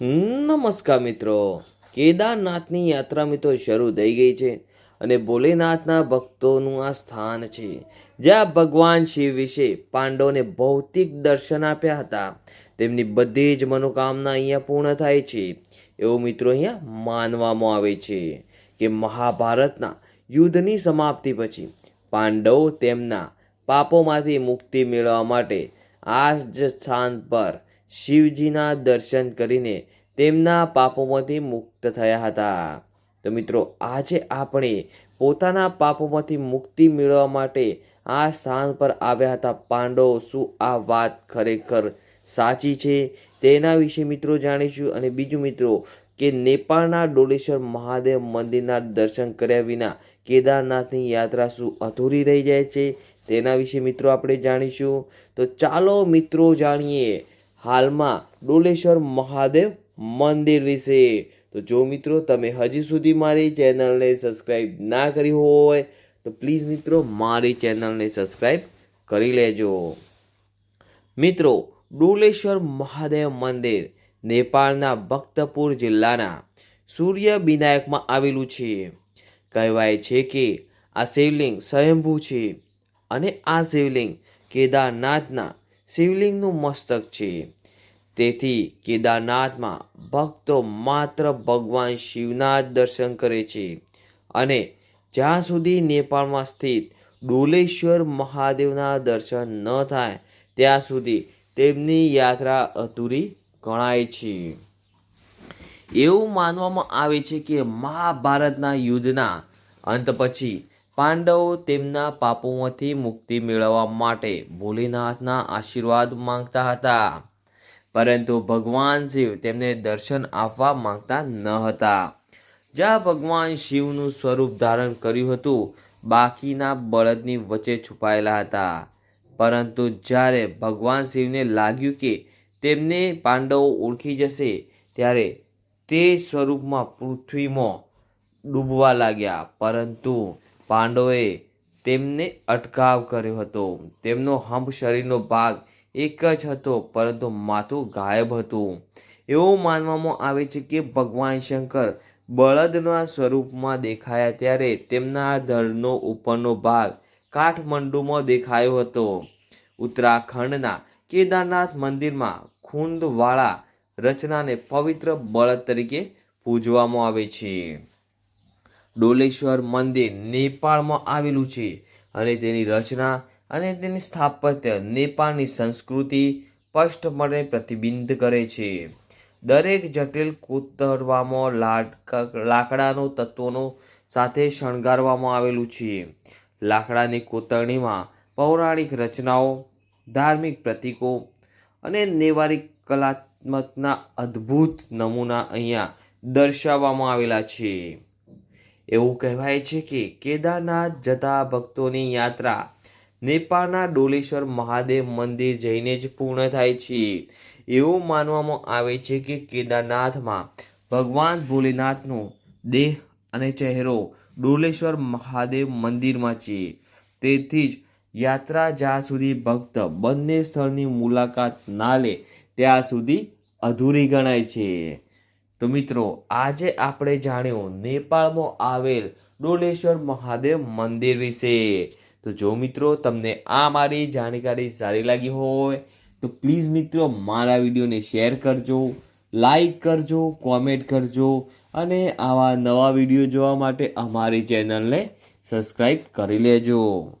નમસ્કાર મિત્રો. કેદારનાથની યાત્રા મિત્રો શરૂ થઈ ગઈ છે અને ભોલેનાથના ભક્તોનું આ સ્થાન છે. જ્યાં ભગવાન શિવ વિશે પાંડવોને ભૌતિક દર્શન આપ્યા હતા. તેમની બધી જ મનોકામના અહીંયા પૂર્ણ થાય છે. એવું મિત્રો અહીંયા માનવામાં આવે છે કે મહાભારતના યુદ્ધની સમાપ્તિ પછી પાંડવો તેમના પાપોમાંથી મુક્તિ મેળવવા માટે આ જ સ્થાન પર શિવજીના દર્શન કરીને તેમના પાપોમાંથી મુક્ત થયા હતા. તો મિત્રો, આજે આપણે પોતાના પાપોમાંથી મુક્તિ મેળવવા માટે આ સ્થાન પર આવ્યા હતા. પાંડવો, શું આ વાત ખરેખર સાચી છે? તેના વિશે મિત્રો જાણીશું. અને બીજું મિત્રો, કે નેપાળના ડોલેશ્વર મહાદેવ મંદિરના દર્શન કર્યા વિના કેદારનાથની યાત્રા શું અધૂરી રહી જાય છે? તેના વિશે મિત્રો આપણે જાણીશું. તો ચાલો મિત્રો, જાણીએ હાલમાં ડોલેશ્વર મહાદેવ મંદિર વિશે. તો જો મિત્રો, તમે હજી સુધી મારી ચેનલને સબસ્ક્રાઈબ ના કરી હોય, તો પ્લીઝ મિત્રો મારી ચેનલને સબસ્ક્રાઈબ કરી લેજો. મિત્રો, ડોલેશ્વર મહાદેવ મંદિર નેપાળના ભક્તપુર જિલ્લાના સૂર્ય વિનાયકમાં આવેલું છે. કહેવાય છે કે આ શિવલિંગ સ્વયંભૂ છે અને આ શિવલિંગ કેદારનાથના શિવલિંગનું મસ્તક છે. તેથી કેદારનાથમાં ભક્તો માત્ર ભગવાન શિવના જ દર્શન કરે છે. અને જ્યાં સુધી નેપાળમાં સ્થિત ડોલેશ્વર મહાદેવના દર્શન ન થાય, ત્યાં સુધી તેમની યાત્રા અધૂરી ગણાય છે. એવું માનવામાં આવે છે કે મહાભારતના યુદ્ધના અંત પછી પાંડવો તેમના પાપોમાંથી મુક્તિ મેળવવા માટે ભોલેનાથના આશીર્વાદ માંગતા હતા. પરંતુ ભગવાન શિવ તેમને દર્શન આપવા માંગતા ન હતા. જ્યાં ભગવાન શિવનું સ્વરૂપ ધારણ કર્યું હતું, બાકીના બળદની વચ્ચે છુપાયેલા હતા. પરંતુ જ્યારે ભગવાન શિવને લાગ્યું કે તેમને પાંડવો ઓળખી જશે, ત્યારે તે સ્વરૂપમાં પૃથ્વીમાં ડૂબવા લાગ્યા. પરંતુ પાંડવોએ તેમને અટકાવ કર્યો હતો. તેમનો હંપ શરીરનો ભાગ એક જ હતો, પરંતુ માથું ગાયબ હતું. એવું માનવામાં આવે છે કે ભગવાન શંકર બળદના સ્વરૂપમાં દેખાયા ત્યારે તેમના ધડનો ઉપરનો ભાગ કાઠમંડુમાં દેખાયો હતો. ઉત્તરાખંડના કેદારનાથ મંદિરમાં ખૂંદવાળા રચનાને પવિત્ર બળદ તરીકે પૂજવામાં આવે છે. ડોલેશ્વર મંદિર નેપાળમાં આવેલું છે અને તેની રચના અને તેની સ્થાપત્ય નેપાળની સંસ્કૃતિ સ્પષ્ટપણે પ્રતિબિંબ કરે છે. દરેક જટિલ કોતરવામાં લાકડાનો તત્વોનો સાથે શણગારવામાં આવેલું છે. લાકડાની કોતરણીમાં પૌરાણિક રચનાઓ, ધાર્મિક પ્રતીકો અને નેવારી કલાત્મકના અદ્ભુત નમૂના અહીંયા દર્શાવવામાં આવેલા છે. એવું કહેવાય છે કે કેદારનાથ જતા ભક્તોની યાત્રા નેપાળના ડોલેશ્વર મહાદેવ મંદિર જઈને જ પૂર્ણ થાય છે. એવું માનવામાં આવે છે કે કેદારનાથમાં ભગવાન ભોલેનાથનો દેહ અને ચહેરો ડોલેશ્વર મહાદેવ મંદિરમાં છે. તેથી જ યાત્રા જ્યાં સુધી ભક્ત બંને સ્થળની મુલાકાત ના લે, ત્યાં સુધી અધૂરી ગણાય છે. તો મિત્રો, આજે આપણે જાણ્યું નેપાળમાં આવેલ ડોલેશ્વર મહાદેવ મંદિર વિશે. તો જો મિત્રો, તમને આ મારી જાણકારી સારી લાગી હોય, તો પ્લીઝ મિત્રો મારા વિડીયોને શેર કરજો, લાઈક કરજો, કોમેન્ટ કરજો, અને આવા નવા વીડિયો જોવા માટે અમારી ચેનલને સબસ્ક્રાઈબ કરી લેજો.